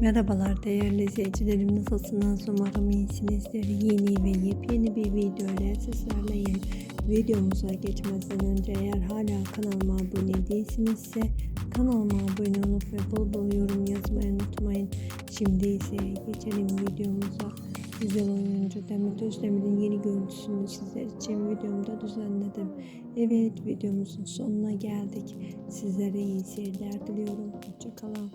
Merhabalar değerli izleyicilerim nasılsınız? Umarım iyisinizdir. Yeni ve yepyeni bir video ile sizlerleyim. Videomuza geçmeden önce eğer hala kanalıma abone değilsinizse kanalıma abone olup ve bol bol yorum yazmayı unutmayın. Şimdi ise geçelim videomuza. Güzel oyuncu Demet Özdemir'in yeni görüntüsünü sizler için videomda düzenledim. Evet videomuzun sonuna geldik. Sizlere iyi seyirler diliyorum. Hoşçakalın